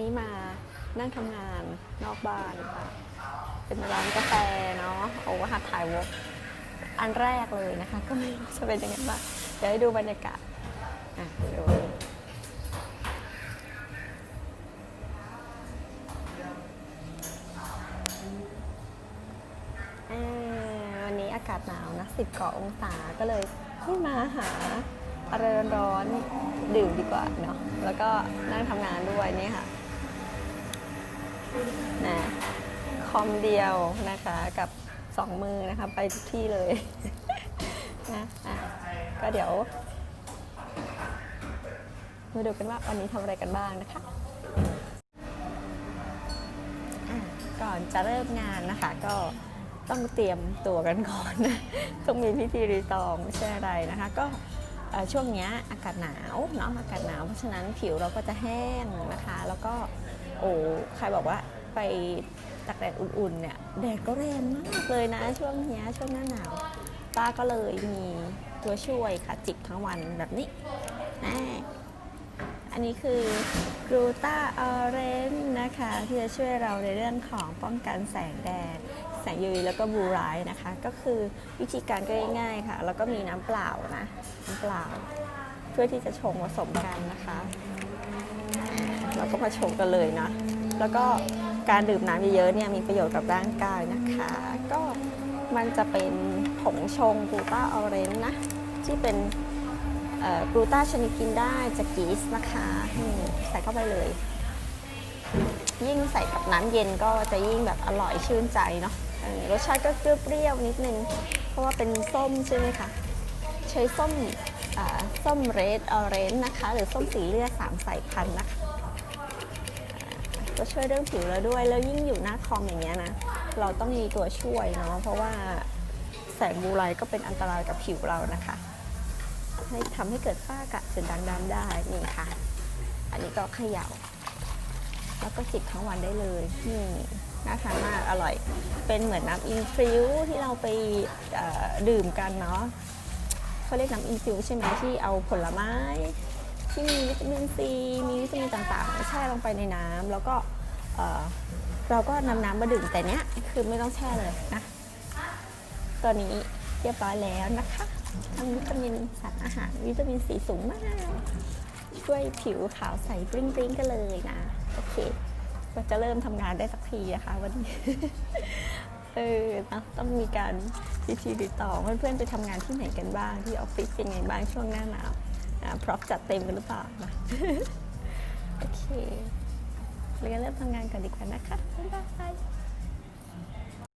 นี้มานั่งทำงานนอกบ้านค่ะ เป็นร้านกาแฟเนาะโอ้หัดถ่ายวกอันแรกเลยนะคะ ก็ไม่รู้จะเป็นยังไงบ้างเดี๋ยวให้ดูบรรยากาศอะดูวันนี้อากาศหนาวนะสิบกว่าองศาก็เลยให้มาหาอะไรร้อนๆดื่มดีกว่าเนาะแล้วก็นั่งทำงานด้วยนี่ค่ะ นะคอมเดียวนะคะกับสองมือนะคะไปทุกที่เลยนะอะก็เดี๋ยวมาดูกันว่าวันนี้ทำอะไรกันบ้างนะคะะก่อนจะเริ่มงานนะคะก็ต้องเตรียมตัวกันก่อนนะต้องมีพิธีรีตองไม่ใช่อะไรนะคะ ก็ช่วงนี้อากาศหนาวเนาะอากาศหนาวเพราะฉะนั้นผิวเราก็จะแห้งนะคะ แล้วก็ โอ้ใครบอกว่าไปตากแดดอุ่นๆเนี่ยแดดก็แรงมากเลยนะ ช่วงเนี้ยช่วงหน้าหนาวป้าก็เลยมีตัวช่วยค่ะจิบทั้งวันแบบนี้นะอันนี้คือกรูตาออเรนนะคะ ที่จะช่วยเราในเรื่องของป้องกันแสงแดด แสง UV แล้วก็บูไรท์นะคะ ก็คือวิธีการก็ง่ายๆค่ะ แล้วก็มีน้ำเปล่านะ น้ำเปล่า เพื่อที่จะชงผสมกันนะคะ เราก็มาชงกันเลยนะ แล้วก็การดื่มน้ำเยอะๆเนี่ยมีประโยชน์กับร่างกายนะคะ ก็มันจะเป็นผงชงกลูตาออเรนนะ ที่เป็นกลูตาชนิดกินได้จากยีสนะคะใส่เข้าไปเลย ยิ่งใส่กับน้ำเย็นก็จะยิ่งแบบอร่อยชื่นใจเนาะรสชาติก็เปรี้ยวๆนิดนึง เพราะว่าเป็นส้มใช่ไหมคะใช้ส้มส้มเรดออเรนจ์นะคะ หรือส้มสีเลือดสามสายพันธุ์นะคะ ก็ช่วยเรื่องผิวเราด้วย แล้วยิ่งอยู่หน้าคอมอย่างเงี้ยนะ เราต้องมีตัวช่วยเนาะ เพราะว่าแสงบูไลก็เป็นอันตรายกับผิวเรานะคะ ให้ทำให้เกิดฝ้ากระจุดด่างดำได้ นี่ค่ะ อันนี้ก็เขย่า แล้วก็จิบทั้งวันได้เลยนี่น่าทานมาก อร่อย เป็นเหมือนน้ำอินฟิวที่เราไปดื่มกันเนาะเขาเรียกน้ำอินฟิวใช่ไหมที่เอาผลไม้ ที่มีวิตามินซี มีวิตามินต่างๆ แช่ลงไปในน้ำแล้วก็เออเราก็นำน้ำมาดื่มแต่เนี้ยคือไม่ต้องแช่เลยนะ ตัวนี้เรียบร้อยแล้วนะคะทั้งวิตามินสารอาหารวิตามินซีสูงมาก ช่วยผิวขาวใสปริ้งปริ้งๆกันเลยนะ โอเค ก็จะเริ่มทำงานได้สักทีนะคะวันนี้ เออนะต้องมีการพิธีติดต่อเพื่อนๆไปทำงานที่ไหนกันบ้างที่ออฟฟิศเป็นไงบ้างช่วงหน้าหนาว พร็อพจัดเต็มกันหรือเปล่านะโอเคเราก็เริ่มทำงานกันดีกว่านะคะบ๊ายบาย